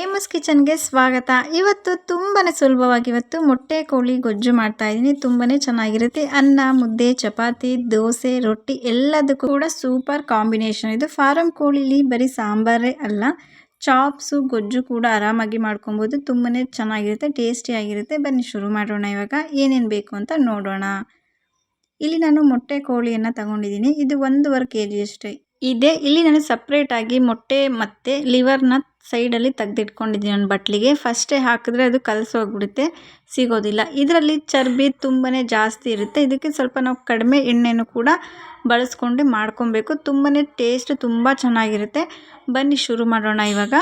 ಏಮಸ್ ಕಿಚನ್ಗೆ ಸ್ವಾಗತ. ಇವತ್ತು ತುಂಬಾ ಸುಲಭವಾಗಿ ಇವತ್ತು ಮೊಟ್ಟೆ, ಕೋಳಿ, ಗೊಜ್ಜು ಮಾಡ್ತಾ ಇದ್ದೀನಿ. ತುಂಬಾ ಚೆನ್ನಾಗಿರುತ್ತೆ. ಅನ್ನ, ಮುದ್ದೆ, ಚಪಾತಿ, ದೋಸೆ, ರೊಟ್ಟಿ ಎಲ್ಲದಕ್ಕೂ ಕೂಡ ಸೂಪರ್ ಕಾಂಬಿನೇಷನ್. ಇದು ಫಾರಂ ಕೋಳಿಲಿ ಬರೀ ಸಾಂಬಾರೇ ಅಲ್ಲ, ಚಾಪ್ಸು, ಗೊಜ್ಜು ಕೂಡ ಆರಾಮಾಗಿ ಮಾಡ್ಕೊಬೋದು. ತುಂಬಾ ಚೆನ್ನಾಗಿರುತ್ತೆ ಟೇಸ್ಟಿಯಾಗಿರುತ್ತೆ ಬನ್ನಿ ಶುರು ಮಾಡೋಣ ಇವಾಗ. ಏನೇನು ಬೇಕು ಅಂತ ನೋಡೋಣ. ಇಲ್ಲಿ ನಾನು ಮೊಟ್ಟೆ, ಕೋಳಿಯನ್ನು ತಗೊಂಡಿದ್ದೀನಿ. ಇದು ಒಂದೂವರೆ ಕೆ ಜಿಯಷ್ಟೇ ಇದೆ. ಇಲ್ಲಿ ನಾನು ಸಪ್ರೇಟಾಗಿ ಮೊಟ್ಟೆ ಮತ್ತು ಲಿವರ್ನ ಸೈಡಲ್ಲಿ ತೆಗೆದಿಟ್ಕೊಂಡಿದ್ದೀನಿ ಒಂದು ಬಟ್ಲಿಗೆ. ಫಸ್ಟೇ ಹಾಕಿದ್ರೆ ಅದು ಕಲಸೋಗ್ಬಿಡುತ್ತೆ ಸಿಗೋದಿಲ್ಲ. ಇದರಲ್ಲಿ ಚರ್ಬಿ ತುಂಬಾ ಜಾಸ್ತಿ ಇರುತ್ತೆ. ಇದಕ್ಕೆ ಸ್ವಲ್ಪ ನಾವು ಕಡಿಮೆ ಎಣ್ಣೆನೂ ಕೂಡ ಬಳಸ್ಕೊಂಡು ಮಾಡ್ಕೊಬೇಕು. ತುಂಬಾ ಟೇಸ್ಟ್ ತುಂಬ ಚೆನ್ನಾಗಿರುತ್ತೆ. ಬನ್ನಿ ಶುರು ಮಾಡೋಣ ಇವಾಗ.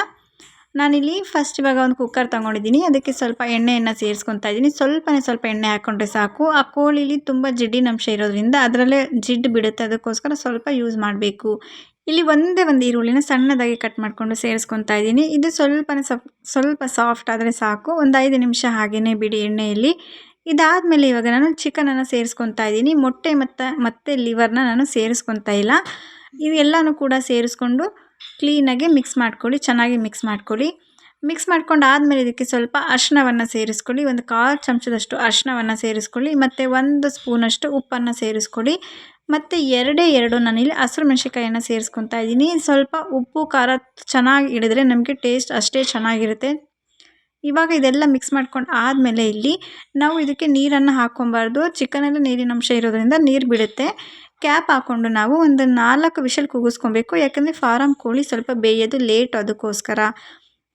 ನಾನಿಲ್ಲಿ ಫಸ್ಟ್ ಇವಾಗ ಒಂದು ಕುಕ್ಕರ್ ತೊಗೊಂಡಿದ್ದೀನಿ. ಅದಕ್ಕೆ ಸ್ವಲ್ಪ ಎಣ್ಣೆಯನ್ನು ಸೇರಿಸ್ಕೊತಾ ಇದ್ದೀನಿ. ಸ್ವಲ್ಪನೇ ಸ್ವಲ್ಪ ಎಣ್ಣೆ ಹಾಕ್ಕೊಂಡ್ರೆ ಸಾಕು. ಆ ಕೋಳಿಲಿ ತುಂಬ ಜಿಡ್ಡಿನಂಶ ಇರೋದ್ರಿಂದ ಅದರಲ್ಲೇ ಜಿಡ್ಡು ಬಿಡುತ್ತೆ. ಅದಕ್ಕೋಸ್ಕರ ಸ್ವಲ್ಪ ಯೂಸ್ ಮಾಡಬೇಕು. ಇಲ್ಲಿ ಒಂದೇ ಒಂದು ಈರುಳ್ಳಿನ ಸಣ್ಣದಾಗಿ ಕಟ್ ಮಾಡಿಕೊಂಡು ಸೇರಿಸ್ಕೊತಾ ಇದ್ದೀನಿ. ಇದು ಸ್ವಲ್ಪನೇ ಸ್ವಲ್ಪ ಸ್ವಲ್ಪ ಸಾಫ್ಟ್ ಆದರೆ ಸಾಕು. ಒಂದು ಐದು ನಿಮಿಷ ಹಾಗೆಯೇ ಬಿಡಿ ಎಣ್ಣೆಯಲ್ಲಿ. ಇದಾದಮೇಲೆ ಇವಾಗ ನಾನು ಚಿಕನನ್ನು ಸೇರಿಸ್ಕೊತಾ ಇದ್ದೀನಿ. ಮೊಟ್ಟೆ ಮತ್ತು, ಮತ್ತೆ ಲಿವರ್ನ ನಾನು ಸೇರಿಸ್ಕೊತಾ ಇಲ್ಲ. ಇವೆಲ್ಲನೂ ಕೂಡ ಸೇರಿಸ್ಕೊಂಡು ಕ್ಲೀನಾಗಿ ಮಿಕ್ಸ್ ಮಾಡ್ಕೊಳ್ಳಿ, ಚೆನ್ನಾಗಿ ಮಿಕ್ಸ್ ಮಾಡ್ಕೊಳ್ಳಿ. ಮಿಕ್ಸ್ ಮಾಡ್ಕೊಂಡು ಆದಮೇಲೆ ಇದಕ್ಕೆ ಸ್ವಲ್ಪ ಅರ್ಶಿನವನ್ನು ಸೇರಿಸ್ಕೊಳ್ಳಿ, ಒಂದು ಕಾಲು ಚಮಚದಷ್ಟು ಅರ್ಶಿನವನ್ನು ಸೇರಿಸ್ಕೊಳ್ಳಿ, ಮತ್ತು ಒಂದು ಸ್ಪೂನಷ್ಟು ಉಪ್ಪನ್ನು ಸೇರಿಸ್ಕೊಳ್ಳಿ, ಮತ್ತು ಎರಡೇ ಎರಡು ನಾನಿಲ್ಲಿ ಹಸಿರು ಮೆಣಸಿಕಾಯನ್ನು ಸೇರಿಸ್ಕೊತಾ ಇದ್ದೀನಿ. ಸ್ವಲ್ಪ ಉಪ್ಪು, ಖಾರ ಚೆನ್ನಾಗಿ ಹಿಡಿದ್ರೆ ನಮಗೆ ಟೇಸ್ಟ್ ಅಷ್ಟೇ ಚೆನ್ನಾಗಿರುತ್ತೆ. ಇವಾಗ ಇದೆಲ್ಲ ಮಿಕ್ಸ್ ಮಾಡ್ಕೊಂಡು ಆದಮೇಲೆ ಇಲ್ಲಿ ನಾವು ಇದಕ್ಕೆ ನೀರನ್ನು ಹಾಕ್ಕೊಬಾರ್ದು ಚಿಕನಲ್ಲಿ ನೀರಿನ ಅಂಶ ಇರೋದ್ರಿಂದ ನೀರು ಬಿಡುತ್ತೆ. ಕ್ಯಾಪ್ ಹಾಕ್ಕೊಂಡು ನಾವು ಒಂದು ನಾಲ್ಕು ವಿಷಲ್ ಕೂಗಿಸ್ಕೊಬೇಕು ಯಾಕಂದರೆ ಫಾರಮ್ ಕೋಳಿ ಸ್ವಲ್ಪ ಬೇಯೋದು ಲೇಟ್ ಅದಕ್ಕೋಸ್ಕರ.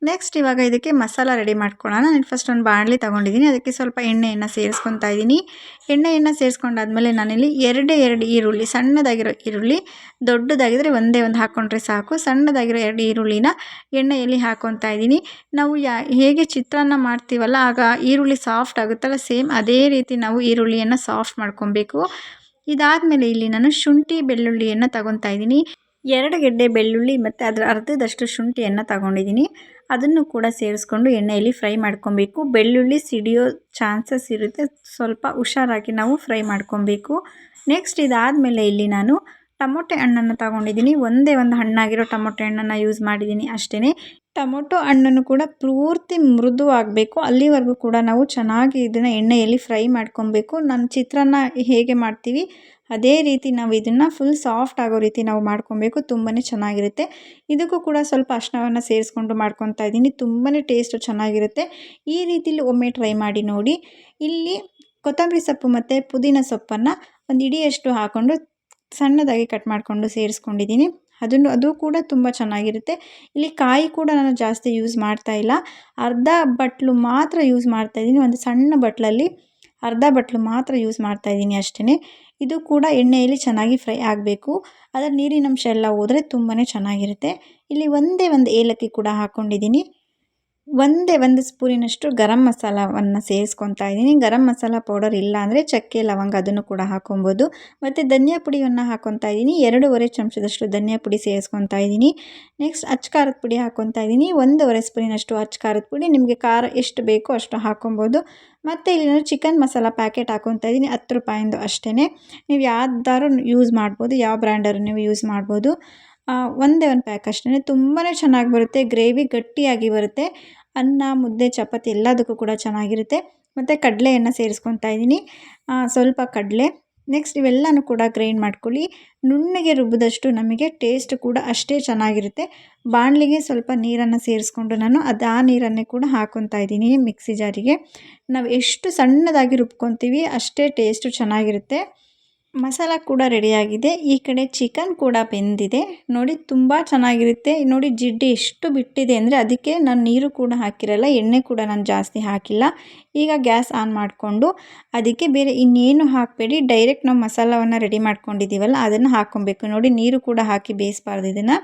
ನೆಕ್ಸ್ಟ್ ಇವಾಗ ಇದಕ್ಕೆ ಮಸಾಲ ರೆಡಿ ಮಾಡ್ಕೊಳ್ಳೋಣ. ನಾನು ಫಸ್ಟ್ ಒಂದು ಬಾಣಲಿ ತೊಗೊಂಡಿದ್ದೀನಿ. ಅದಕ್ಕೆ ಸ್ವಲ್ಪ ಎಣ್ಣೆಯನ್ನು ಸೇರಿಸ್ಕೊತಾ ಇದ್ದೀನಿ. ಎಣ್ಣೆಯನ್ನು ಸೇರಿಸ್ಕೊಂಡಾದ್ಮೇಲೆ ನಾನಿಲ್ಲಿ ಎರಡೇ ಎರಡು ಈರುಳ್ಳಿ, ಸಣ್ಣದಾಗಿರೋ ಈರುಳ್ಳಿ ದೊಡ್ಡದಾಗಿದ್ದರೆ ಒಂದೇ ಒಂದು ಹಾಕ್ಕೊಂಡ್ರೆ ಸಾಕು. ಸಣ್ಣದಾಗಿರೋ ಎರಡು ಈರುಳ್ಳಿನ ಎಣ್ಣೆಯಲ್ಲಿ ಹಾಕೊತಾ ಇದ್ದೀನಿ. ನಾವು ಯಾ, ಹೇಗೆ ಚಿತ್ರಾನ್ನ ಮಾಡ್ತೀವಲ್ಲ, ಆಗ ಈರುಳ್ಳಿ ಸಾಫ್ಟ್ ಆಗುತ್ತಲ್ಲ ಸೇಮ್ ಅದೇ ರೀತಿ ನಾವು ಈರುಳ್ಳಿಯನ್ನು ಸಾಫ್ಟ್ ಮಾಡ್ಕೊಬೇಕು. ಇದಾದಮೇಲೆ ಇಲ್ಲಿ ನಾನು ಶುಂಠಿ ಬೆಳ್ಳುಳ್ಳಿಯನ್ನು ತಗೊತಾ ಇದ್ದೀನಿ. ಎರಡು ಗೆಡ್ಡೆ ಬೆಳ್ಳುಳ್ಳಿ ಮತ್ತು ಅದರ ಅರ್ಧದಷ್ಟು ಶುಂಠಿಯನ್ನು ತಗೊಂಡಿದ್ದೀನಿ. ಅದನ್ನು ಕೂಡ ಸೇರಿಸ್ಕೊಂಡು ಎಣ್ಣೆಯಲ್ಲಿ ಫ್ರೈ ಮಾಡ್ಕೊಬೇಕು. ಬೆಳ್ಳುಳ್ಳಿ ಸಿಡಿಯೋ ಚಾನ್ಸಸ್ ಇರುತ್ತೆ. ಸ್ವಲ್ಪ ಹುಷಾರಾಗಿ ನಾವು ಫ್ರೈ ಮಾಡ್ಕೊಬೇಕು. ನೆಕ್ಸ್ಟ್ ಇದಾದಮೇಲೆ ಇಲ್ಲಿ ನಾನು ಟೊಮೊಟೆ ಹಣ್ಣನ್ನು ತಗೊಂಡಿದ್ದೀನಿ. ಒಂದೇ ಒಂದು ಹಣ್ಣಾಗಿರೋ ಟೊಮೊಟೆ ಹಣ್ಣನ್ನು ಯೂಸ್ ಮಾಡಿದ್ದೀನಿ ಅಷ್ಟೇ ಟೊಮೊಟೊ ಹಣ್ಣನ್ನು ಕೂಡ ಪೂರ್ತಿ ಮೃದು ಆಗಬೇಕು ಅಲ್ಲಿವರೆಗೂ ಕೂಡ ನಾವು ಚೆನ್ನಾಗಿ ಇದನ್ನು ಎಣ್ಣೆಯಲ್ಲಿ ಫ್ರೈ ಮಾಡ್ಕೊಬೇಕು. ನನ್ನ ಚಿತ್ರಾನ್ನ ಹೇಗೆ ಮಾಡ್ತೀವಿ, ಅದೇ ರೀತಿ ನಾವು ಇದನ್ನು ಫುಲ್ ಸಾಫ್ಟ್ ಆಗೋ ರೀತಿ ನಾವು ಮಾಡ್ಕೊಬೇಕು. ತುಂಬಾ ಚೆನ್ನಾಗಿರುತ್ತೆ. ಇದಕ್ಕೂ ಕೂಡ ಸ್ವಲ್ಪ ಅಷ್ಟವನ್ನು ಸೇರಿಸ್ಕೊಂಡು ಮಾಡ್ಕೊತಾ ಇದ್ದೀನಿ. ತುಂಬಾ ಟೇಸ್ಟು ಚೆನ್ನಾಗಿರುತ್ತೆ. ಈ ರೀತಿಲಿ ಒಮ್ಮೆ ಟ್ರೈ ಮಾಡಿ ನೋಡಿ. ಇಲ್ಲಿ ಕೊತ್ತಂಬರಿ ಸೊಪ್ಪು ಮತ್ತು ಪುದೀನ ಸೊಪ್ಪನ್ನು ಒಂದು ಇಡಿಯಷ್ಟು ಹಾಕ್ಕೊಂಡು ಸಣ್ಣದಾಗಿ ಕಟ್ ಮಾಡಿಕೊಂಡು ಸೇರಿಸ್ಕೊಂಡಿದ್ದೀನಿ. ಅದನ್ನು, ಅದು ಕೂಡ ತುಂಬ ಚೆನ್ನಾಗಿರುತ್ತೆ. ಇಲ್ಲಿ ಕಾಯಿ ಕೂಡ ನಾನು ಜಾಸ್ತಿ ಯೂಸ್ ಮಾಡ್ತಾ ಇಲ್ಲ. ಅರ್ಧ ಬಟ್ಲು ಮಾತ್ರ ಯೂಸ್ ಮಾಡ್ತಾ ಇದ್ದೀನಿ. ಒಂದು ಸಣ್ಣ ಬಟ್ಲಲ್ಲಿ ಅರ್ಧ ಬಟ್ಲು ಮಾತ್ರ ಯೂಸ್ ಮಾಡ್ತಾ ಇದ್ದೀನಿ ಅಷ್ಟೇ ಇದು ಕೂಡ ಎಣ್ಣೆಯಲ್ಲಿ ಚೆನ್ನಾಗಿ ಫ್ರೈ ಆಗಬೇಕು. ಅದರ ನೀರಿನಂಶ ಎಲ್ಲ ಹೋದರೆ ತುಂಬಾ ಚೆನ್ನಾಗಿರುತ್ತೆ. ಇಲ್ಲಿ ಒಂದೇ ಒಂದು ಏಲಕ್ಕಿ ಕೂಡ ಹಾಕ್ಕೊಂಡಿದ್ದೀನಿ ಒಂದೇ ಒಂದು ಸ್ಪೂನಿನಷ್ಟು ಗರಂ ಮಸಾಲವನ್ನು ಸೇರಿಸ್ಕೊತಾ ಇದ್ದೀನಿ. ಗರಂ ಮಸಾಲ ಪೌಡರ್ ಇಲ್ಲ ಅಂದರೆ ಚಕ್ಕೆ, ಲವಂಗ ಅದನ್ನು ಕೂಡ ಹಾಕೊಬೋದು. ಮತ್ತು ಧನಿಯಾ ಪುಡಿಯನ್ನು ಹಾಕ್ಕೊತಾ ಇದ್ದೀನಿ. ಎರಡೂವರೆ ಚಮಚದಷ್ಟು ಧನಿಯಾ ಪುಡಿ ಸೇರಿಸ್ಕೊತಾ ಇದ್ದೀನಿ. ನೆಕ್ಸ್ಟ್ ಅಚ್ಚ ಖಾರದ ಪುಡಿ ಹಾಕ್ಕೊತಾ ಇದ್ದೀನಿ. ಒಂದೂವರೆ ಸ್ಪೂನಿನಷ್ಟು ಅಚ್ಚ ಖಾರದ ಪುಡಿ. ನಿಮಗೆ ಖಾರ ಎಷ್ಟು ಬೇಕೋ ಅಷ್ಟು ಹಾಕ್ಕೊಬೋದು ಮತ್ತು ಇಲ್ಲಿ ಚಿಕನ್ ಮಸಾಲ ಪ್ಯಾಕೆಟ್ ಹಾಕ್ಕೊತಾ ಇದ್ದೀನಿ. ಹತ್ತು ರೂಪಾಯಿಂದು ಅಷ್ಟೇ ನೀವು ಯಾವ್ದಾದ್ರು ಯೂಸ್ ಮಾಡ್ಬೋದು. ಯಾವ ಬ್ರ್ಯಾಂಡರು ನೀವು ಯೂಸ್ ಮಾಡ್ಬೋದು. ಒಂದೇ ಒಂದು ಪ್ಯಾಕ್ ಅಷ್ಟೇ. ತುಂಬಾ ಚೆನ್ನಾಗಿ ಬರುತ್ತೆ ಗ್ರೇವಿ ಗಟ್ಟಿಯಾಗಿ ಬರುತ್ತೆ. ಅನ್ನ, ಮುದ್ದೆ, ಚಪಾತಿ ಎಲ್ಲದಕ್ಕೂ ಕೂಡ ಚೆನ್ನಾಗಿರುತ್ತೆ. ಮತ್ತು ಕಡಲೆಯನ್ನು ಸೇರಿಸ್ಕೊತಾ ಇದ್ದೀನಿ. ಸ್ವಲ್ಪ ಕಡಲೆ. ನೆಕ್ಸ್ಟ್ ಇವೆಲ್ಲನೂ ಕೂಡ ಗ್ರೈಂಡ್ ಮಾಡ್ಕೊಳ್ಳಿ. ನುಣ್ಣಗೆ ರುಬ್ಬಿದಷ್ಟು ನಮಗೆ ಟೇಸ್ಟ್ ಕೂಡ ಅಷ್ಟೇ ಚೆನ್ನಾಗಿರುತ್ತೆ. ಬಾಣಲಿಗೆ ಸ್ವಲ್ಪ ನೀರನ್ನು ಸೇರಿಸ್ಕೊಂಡು ನಾನು ಅದು ಆ ನೀರನ್ನೇ ಕೂಡ ಹಾಕೊತಾ ಇದ್ದೀನಿ ಮಿಕ್ಸಿ ಜಾರಿಗೆ ನಾವು ಎಷ್ಟು ಸಣ್ಣದಾಗಿ ರುಬ್ಕೊತೀವಿ ಅಷ್ಟೇ ಟೇಸ್ಟು ಚೆನ್ನಾಗಿರುತ್ತೆ. ಮಸಾಲ ಕೂಡ ರೆಡಿಯಾಗಿದೆ ಈ ಕಡೆ ಚಿಕನ್ ಕೂಡ ಬೆಂದಿದೆ. ನೋಡಿ ತುಂಬ ಚೆನ್ನಾಗಿರುತ್ತೆ. ನೋಡಿ ಜಿಡ್ಡು ಎಷ್ಟು ಬಿಟ್ಟಿದೆ ಅಂದರೆ ಅದಕ್ಕೆ ನಾನು ನೀರು ಕೂಡ ಹಾಕಿರಲ್ಲ, ಎಣ್ಣೆ ಕೂಡ ನಾನು ಜಾಸ್ತಿ ಹಾಕಿಲ್ಲ. ಈಗ ಗ್ಯಾಸ್ ಆನ್ ಮಾಡಿಕೊಂಡು ಅದಕ್ಕೆ ಬೇರೆ ಇನ್ನೇನು ಹಾಕಬೇಡಿ. ಡೈರೆಕ್ಟ್ ನಾವು ಮಸಾಲವನ್ನು ರೆಡಿ ಮಾಡ್ಕೊಂಡಿದ್ದೀವಲ್ಲ ಅದನ್ನು ಹಾಕ್ಕೊಬೇಕು. ನೋಡಿ ನೀರು ಕೂಡ ಹಾಕಿ ಬೇಯಿಸಬಾರ್ದು ಇದನ್ನು.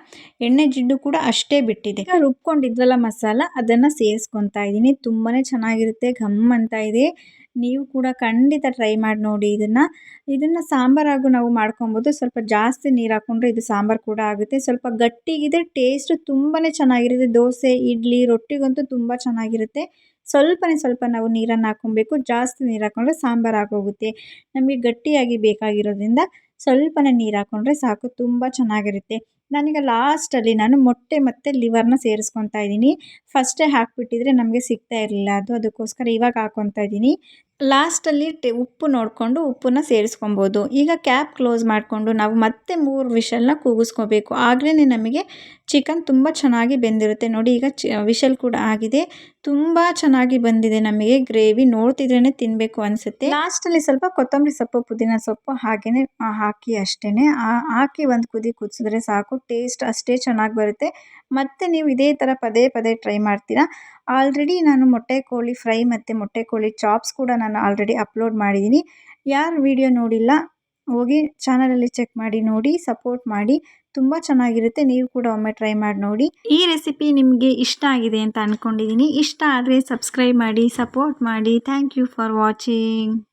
ಎಣ್ಣೆ ಜಿಡ್ಡು ಕೂಡ ಅಷ್ಟೇ ಬಿಟ್ಟಿದೆ. ರುಬ್ಕೊಂಡಿದ್ವಲ್ಲ ಮಸಾಲ, ಅದನ್ನು ಸೇರಿಸ್ಕೊತಾ ಇದ್ದೀನಿ. ತುಂಬಾ ಚೆನ್ನಾಗಿರುತ್ತೆ, ಘಮ್ ಅಂತ ಇದೆ. ನೀವು ಕೂಡ ಖಂಡಿತ ಟ್ರೈ ಮಾಡಿ ನೋಡಿ ಇದನ್ನು. ಇದನ್ನು ಸಾಂಬಾರಾಗೂ ನಾವು ಮಾಡ್ಕೊಬೋದು. ಸ್ವಲ್ಪ ಜಾಸ್ತಿ ನೀರು ಹಾಕ್ಕೊಂಡ್ರೆ ಇದು ಸಾಂಬಾರು ಕೂಡ ಆಗುತ್ತೆ. ಸ್ವಲ್ಪ ಗಟ್ಟಿಗಿದೆ ಟೇಸ್ಟು ತುಂಬಾ ಚೆನ್ನಾಗಿರುತ್ತೆ. ದೋಸೆ, ಇಡ್ಲಿ, ರೊಟ್ಟಿಗಂತೂ ತುಂಬ ಚೆನ್ನಾಗಿರುತ್ತೆ. ಸ್ವಲ್ಪನೇ ಸ್ವಲ್ಪ ನಾವು ನೀರನ್ನು ಹಾಕ್ಕೊಬೇಕು ಜಾಸ್ತಿ ನೀರು ಹಾಕ್ಕೊಂಡ್ರೆ ಸಾಂಬಾರು ಆಗೋಗುತ್ತೆ. ನಮಗೆ ಗಟ್ಟಿಯಾಗಿ ಬೇಕಾಗಿರೋದ್ರಿಂದ ಸ್ವಲ್ಪನೇ ನೀರು ಹಾಕ್ಕೊಂಡ್ರೆ ಸಾಕು. ತುಂಬ ಚೆನ್ನಾಗಿರುತ್ತೆ. ನಾನೀಗ ಲಾಸ್ಟಲ್ಲಿ ನಾನು ಮೊಟ್ಟೆ ಮತ್ತು ಲಿವರ್ನ ಸೇರಿಸ್ಕೊತಾ ಇದ್ದೀನಿ. ಫಸ್ಟೇ ಹಾಕಿಬಿಟ್ಟಿದ್ರೆ ನಮಗೆ ಸಿಗ್ತಾ ಇರಲಿಲ್ಲ. ಅದು ಅದಕ್ಕೋಸ್ಕರ ಇವಾಗ ಹಾಕ್ಕೊತಾ ಇದ್ದೀನಿ. ಲಾಸ್ಟಲ್ಲಿ ಟೆ ಉಪ್ಪು ನೋಡಿಕೊಂಡು ಉಪ್ಪನ್ನ ಸೇರಿಸ್ಕೊಬೋದು. ಈಗ ಕ್ಯಾಪ್ ಕ್ಲೋಸ್ ಮಾಡಿಕೊಂಡು ನಾವು ಮತ್ತೆ ಮೂರು ವಿಷಲ್ನ ಕೂಗಿಸ್ಕೋಬೇಕು. ಆಗಲೇ ನಮಗೆ ಚಿಕನ್ ತುಂಬ ಚೆನ್ನಾಗಿ ಬೆಂದಿರುತ್ತೆ. ನೋಡಿ ಈಗ ವಿಷಲ್ ಕೂಡ ಆಗಿದೆ. ತುಂಬ ಚೆನ್ನಾಗಿ ಬಂದಿದೆ ನಮಗೆ ಗ್ರೇವಿ. ನೋಡ್ತಿದ್ರೇ ತಿನ್ನಬೇಕು ಅನಿಸುತ್ತೆ. ಲಾಸ್ಟಲ್ಲಿ ಸ್ವಲ್ಪ ಕೊತ್ತಂಬರಿ ಸೊಪ್ಪು, ಪುದೀನ ಸೊಪ್ಪು ಹಾಗೆಯೇ ಹಾಕಿ ಅಷ್ಟೇ ಹಾಕಿ ಒಂದು ಕುದಿ ಕುದಿಸಿದ್ರೆ ಸಾಕು. ಟೇಸ್ಟ್ ಅಷ್ಟೇ ಚೆನ್ನಾಗಿ ಬರುತ್ತೆ. ಮತ್ತು ನೀವು ಇದೇ ಥರ ಪದೇ ಪದೇ ಟ್ರೈ ಮಾಡ್ತೀರಾ? ಆಲ್ರೆಡಿ ನಾನು ಮೊಟ್ಟೆ ಕೋಳಿ ಫ್ರೈ ಮತ್ತು ಮೊಟ್ಟೆ ಕೋಳಿ ಚಾಪ್ಸ್ ಕೂಡ ನಾನು ಆಲ್ರೆಡಿ ಅಪ್ಲೋಡ್ ಮಾಡಿದ್ದೀನಿ ಯಾರು ವಿಡಿಯೋ ನೋಡಿಲ್ಲ, ಹೋಗಿ ಚಾನಲಲ್ಲಿ ಚೆಕ್ ಮಾಡಿ, ನೋಡಿ, ಸಪೋರ್ಟ್ ಮಾಡಿ. ತುಂಬ ಚೆನ್ನಾಗಿರುತ್ತೆ. ನೀವು ಕೂಡ ಒಮ್ಮೆ ಟ್ರೈ ಮಾಡಿ ನೋಡಿ. ಈ ರೆಸಿಪಿ ನಿಮಗೆ ಇಷ್ಟ ಆಗಿದೆ ಅಂತ ಅಂದ್ಕೊಂಡಿದ್ದೀನಿ ಇಷ್ಟ ಆದರೆ ಸಬ್ಸ್ಕ್ರೈಬ್ ಮಾಡಿ, ಸಪೋರ್ಟ್ ಮಾಡಿ. Thank you for watching.